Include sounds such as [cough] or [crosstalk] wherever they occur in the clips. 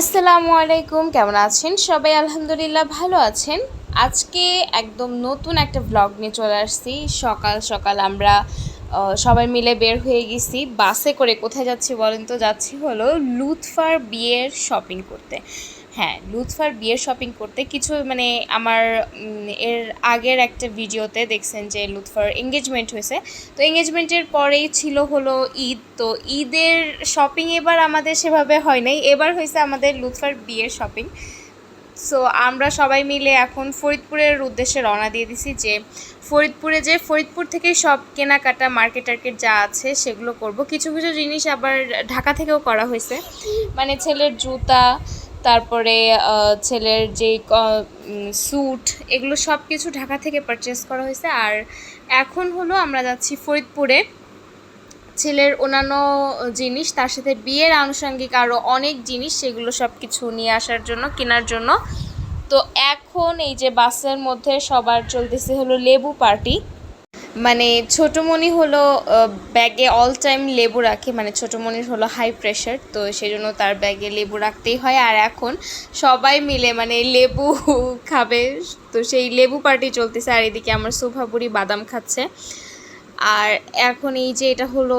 আসসালামু আলাইকুম, কেমন আছেন? সবাই আলহামদুলিল্লাহ ভালো আছেন। আজকে একদম নতুন একটা ব্লগ নিয়ে চলে আসছি। সকাল সকাল আমরা সবাই মিলে বের হয়ে গেছি। বাসে করে কোথায় যাচ্ছি বলেন তো? যাচ্ছি হলো লুৎফার বিয়ের শপিং করতে। হ্যাঁ লুৎফার বিয়ের শপিং করতে কিছু মানে আমার এর আগের একটা ভিডিওতে দেখছেন যে লুৎফার এঙ্গেজমেন্ট হয়েছে। তো এঙ্গেজমেন্টের পরেই ছিল হলো ঈদ। তো ঈদের শপিং এবার আমাদের সেভাবে হয় নাই। এবার হয়েছে আমাদের লুৎফার বিয়ের শপিং সো আমরা সবাই মিলে এখন ফরিদপুরের উদ্দেশ্যে রওনা দিয়ে দিছি যে ফরিদপুরে যে ফরিদপুর থেকে সব কেনাকাটা মার্কেট টার্কেট যা আছে সেগুলো করব। কিছু কিছু জিনিস আবার ঢাকা থেকেও করা হয়েছে। মানে ছেলের জুতা তারপরে ছেলের যে স্যুট এগুলো সব কিছু ঢাকা থেকে পারচেস করা হয়েছে। আর এখন হলো আমরা যাচ্ছি ফরিদপুরে। ছেলের অন্যান্য জিনিস, তার সাথে বিয়ের আনুষঙ্গিক আরও অনেক জিনিস, সেগুলো সব কিছু নিয়ে আসার জন্য, কেনার জন্য। তো এখন এই যে বাসের মধ্যে সবার চলতেছে হলো লেবু পার্টি। মানে ছোটোমণি হলো ব্যাগে অল টাইম লেবু রাখে মানে ছোটোমণির হলো হাই প্রেশার তো সেই জন্য তার ব্যাগে লেবু রাখতেই হয়। আর এখন সবাই মিলে মানে লেবু [laughs] খাবে, তো সেই লেবু পার্টি চলতেছে। আর এদিকে আমার সোফাপুরি বাদাম খাচ্ছে। আর এখন এই যে এটা হলো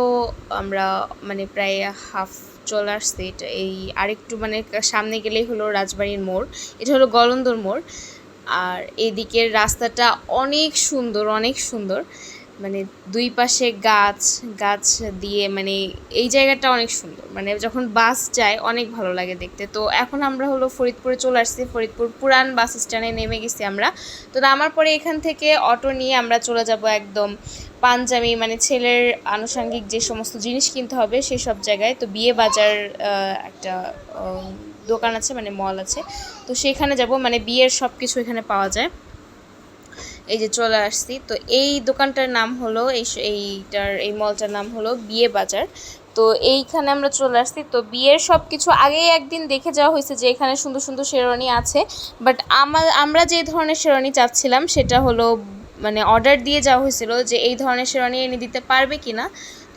আমরা মানে প্রায় হাফ চলে আসছে এটা। এই আরেকটু মানে সামনে গেলেই হলো রাজবাড়ির মোড়। এটা হলো গলন্দর মোড়। আর এদিকের রাস্তাটা অনেক সুন্দর অনেক সুন্দর। মানে দুই পাশে গাছ গাছ দিয়ে মানে এই জায়গাটা অনেক সুন্দর। মানে যখন বাস যায়, অনেক ভালো লাগে দেখতে। তো এখন আমরা হলো ফরিদপুরে চলে আসছি। ফরিদপুর পুরান বাস স্ট্যান্ডে নেমে গেছি আমরা। তো নামার পরে এখান থেকে অটো নিয়ে আমরা চলে যাব একদম পাঞ্জাবি মানে ছেলের আনুষঙ্গিক যে সমস্ত জিনিস কিনতে হবে সেই সব জায়গায়। তো বিয়ে বাজার একটা দোকান আছে মানে মল আছে। তো সেখানে যাব মানে বিয়ের সব কিছু এখানে পাওয়া যায়। এই যে চলে আসছি। তো এই দোকানটার নাম হলো, এই এইটার, এই মলটার নাম হলো বিয়ে বাজার। তো এইখানে আমরা চলে আসছি। তো বিয়ের সব কিছু আগেই একদিন দেখে যাওয়া হয়েছে যে এখানে সুন্দর সুন্দর শেরওয়ানি আছে। বাট আমার আমরা যে ধরনের শেরওয়ানি চাচ্ছিলাম, সেটা হলো মানে অর্ডার দিয়ে যাওয়া হয়েছিল যে এই ধরনের শেরওয়ানি এনে দিতে পারবে কি না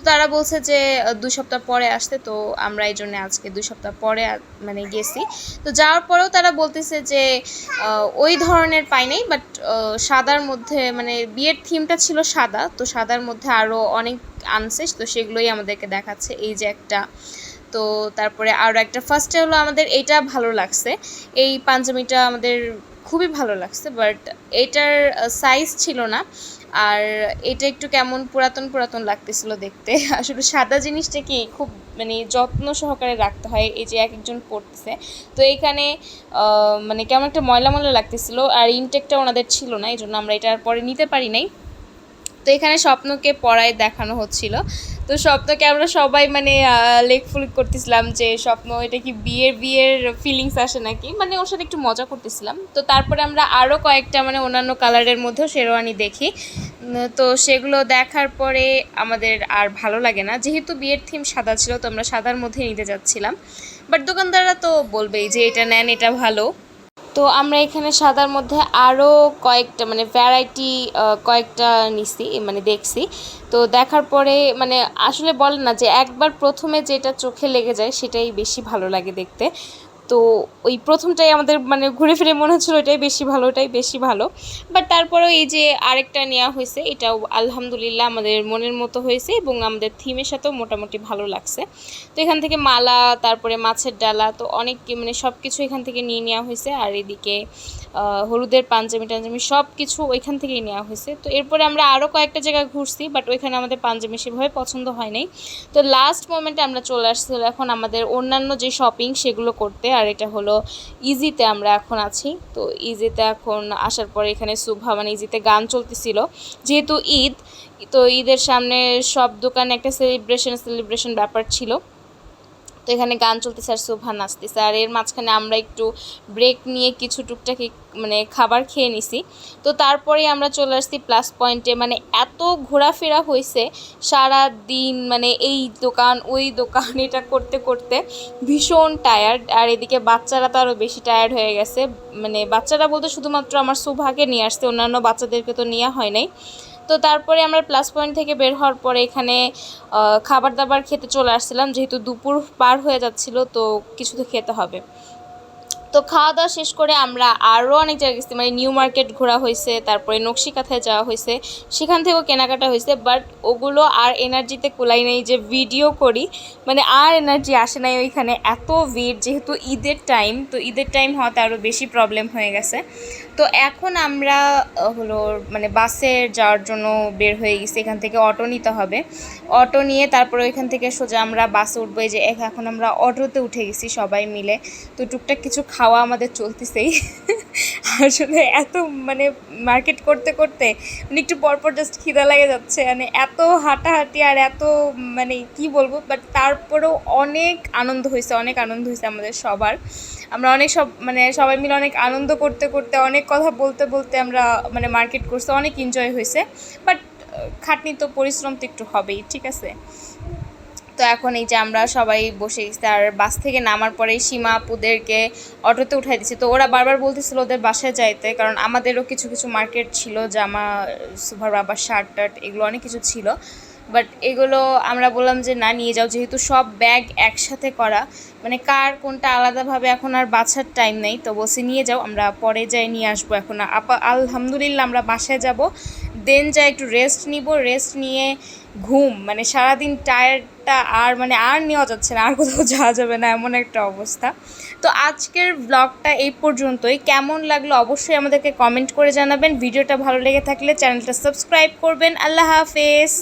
তো তারা বলছে যে দুই সপ্তাহ পরে আসতে, তো আমরা এই জন্য আজকে দুই সপ্তাহ পরে মানে গেছি। তো যাওয়ার পরেও তারা বলতেছে যে ওই ধরনের পাই নাই বাট সাদার মধ্যে মানে বিয়ের থিমটা ছিল সাদা, তো সাদার মধ্যে আরও অনেক আনছে, তো সেগুলোই আমাদেরকে দেখাচ্ছে। এই যে একটা, তো তারপরে আরও একটা ফার্স্টে হলো আমাদের এইটা ভালো লাগছে। এই পাঞ্জাবিটা আমাদের খুবই ভালো লাগছে বাট এটার সাইজ ছিল না। আর এটা একটু কেমন পুরাতন পুরাতন লাগতেছিল দেখতে। [laughs] আসলে সাদা জিনিসটা কি খুব মানে যত্ন সহকারে রাখতে হয়, এই যে এক একজন পড়তেছে তো এখানে মানে কেমন একটা ময়লা ময়লা লাগতেছিল আর ইনটেকটা ওনাদের ছিল না, এই জন্য আমরা এটা আর পরে নিতে পারি নাই। তো এখানে স্বপ্নকে পড়ায় দেখানো হচ্ছিল। তো স্বপ্নকে আমরা সবাই মানে লেকফুল করতেছিলাম যে স্বপ্ন এটা কি বিয়ের বিয়ের ফিলিংস আসে নাকি? মানে ওর সাথে একটু মজা করতেছিলাম। তো তারপরে আমরা আরও কয়েকটা মানে অন্যান্য কালারের মধ্যেও শেরওয়ানি দেখি। তো সেগুলো দেখার পরে আমাদের আর ভালো লাগে না। যেহেতু বিয়ের থিম সাদা ছিল, তো আমরা সাদার মধ্যে নিতে যাচ্ছিলাম। বাট দোকানদাররা তো বলবেই যে এটা নেন, এটা ভালো। তো আমরা এখানে সাদার মধ্যে আরও কয়েকটা মানে ভ্যারাইটি কয়েকটা নিছি মানে দেখছি। তো দেখার পরে মানে আসলে বলে না যে একবার প্রথমে যেটা চোখে লেগে যায় সেটাই বেশি ভালো লাগে দেখতে। তো ওই প্রথমটাই আমাদের মানে ঘুরে ফিরে মনে হচ্ছিল এটাই বেশি ভালো ওটাই বেশি ভালো। বাট তারপরেও এই যে আরেকটা নেওয়া হয়েছে, এটাও আলহামদুলিল্লাহ আমাদের মনের মতো হয়েছে এবং আমাদের থিমের সাথেও মোটামুটি ভালো লাগছে। তো এখান থেকে মালা, তারপরে মাছের ডালা, তো অনেক মানে সব কিছু এখান থেকে নিয়ে নেওয়া হয়েছে। আর এদিকে হলুদের, পাঞ্জাবি টাঞ্জাবি সব কিছু ওইখান থেকেই নেওয়া হয়েছে। তো এরপরে আমরা আরও কয়েকটা জায়গায় ঘুরছি বাট ওইখানে আমাদের পাঞ্জাবি সেভাবে পছন্দ হয় নাই। তো লাস্ট মোমেন্টে আমরা চলে আসছি এখন আমাদের অন্যান্য যে শপিং সেগুলো করতে, আর এটা হলো ইজিতে আমরা এখন আছি। তো ইজিতে এখন আসার পরে এখানে সুভা মানে ইজিতে গান চলতেছিল। যেহেতু ঈদ, তো ঈদের সামনে সব দোকানে একটা সেলিব্রেশন সেলিব্রেশন ব্যাপার ছিল। তো এখানে গান চলতেছে আর সোভা নাচতেছে। আর এর মাঝখানে আমরা একটু ব্রেক নিয়ে কিছু টুকটাকি মানে খাবার খেয়ে নিছি। তো তারপরে আমরা চলে আসছি প্লাস পয়েন্টে মানে এত ঘোরাফেরা হয়েছে সারা দিন মানে এই দোকান, ওই দোকান, এটা করতে করতে ভীষণ টায়ার্ড আর এদিকে বাচ্চারা তো আরও বেশি টায়ার্ড হয়ে গেছে। মানে বাচ্চারা বলতে শুধুমাত্র আমার সুভাকে নিয়ে আসতে অন্যান্য বাচ্চাদেরকে তো নেওয়া হয় নাই। তো তারপরে আমরা প্লাস পয়েন্ট থেকে বের হওয়ার পরে এখানে খাবার দাবার খেতে চলে আসছিলাম, যেহেতু দুপুর পার হয়ে যাচ্ছিল, তো কিছু তো খেতে হবে। তো খাওয়া দাওয়া শেষ করে আমরা আরও অনেক জায়গায় গেছি। মানে নিউ মার্কেট ঘোরা হয়েছে, তারপরে নকশিকাথায় যাওয়া হয়েছে, সেখান থেকেও কেনাকাটা হয়েছে বাট ওগুলো আর এনার্জিতে কুলাই নেই যে ভিডিও করি। মানে আর এনার্জি আসে নাই ওইখানে, এত ভিড়, যেহেতু ঈদের টাইম তো ঈদের টাইম হওয়াতে আরও বেশি প্রবলেম হয়ে গেছে। তো এখন আমরা হলো মানে বাসে যাওয়ার জন্য বের হয়ে গেছি, এখান থেকে অটো নিতে হবে। অটো নিয়ে তারপরে ওইখান থেকে সোজা আমরা বাসে উঠবো যে এখ- এখন আমরা অটোতে উঠে গেছি সবাই মিলে। তো টুকটাক কিছু খাওয়া আমাদের চলতেছেই। আসলে এত মানে মার্কেট করতে করতে মানে একটু পরপর জাস্ট খিদা লাগে যাচ্ছে। মানে এত হাঁটাহাঁটি আর এত মানে কি বলব? বাট তারপরেও অনেক আনন্দ হয়েছে, অনেক আনন্দ হয়েছে আমাদের সবার। আমরা অনেক সব মানে সবাই মিলে অনেক আনন্দ করতে করতে, অনেক কথা বলতে বলতে আমরা মানে মার্কেট করছি, অনেক এনজয় হয়েছে। বাট খাটনি তো পরিশ্রম তো একটু হবেই, ঠিক আছে? তো এখন এই যে আমরা সবাই বসে গেছি, আর বাস থেকে নামার পরে সীমা আপুদেরকে অটোতে উঠাই দিচ্ছে। তো ওরা বারবার বলতেছিল ওদের বাসায় যাইতে, কারণ আমাদেরও কিছু কিছু মার্কেট ছিল, জামা, সুভার বাবার শার্ট টার্ট এগুলো অনেক কিছু ছিল। বাট এগুলো আমরা বললাম যে না, নিয়ে যাও। যেহেতু সব ব্যাগ একসাথে করা মানে কার কোনটা আলাদাভাবে এখন আর বাছার টাইম নেই, তো বসে নিয়ে যাও, আমরা পরে যাই, নিয়ে আসব এখন। আপা, আলহামদুলিল্লাহ আমরা বাসায় যাব দেন যাই একটু রেস্ট নিব রেস্ট নিয়ে ঘুম মানে সারাদিন টায়ারটা আর মানে আর নেওয়া যাচ্ছে না, আর কোথাও যাওয়া যাবে না, এমন একটা অবস্থা। তো আজকের ব্লগটা এই পর্যন্তই। কেমন লাগল অবশ্যই আমাদেরকে কমেন্ট করে জানাবেন। ভিডিওটা ভালো লেগে থাকলে চ্যানেলটা সাবস্ক্রাইব করবেন। আল্লাহ হাফেজ।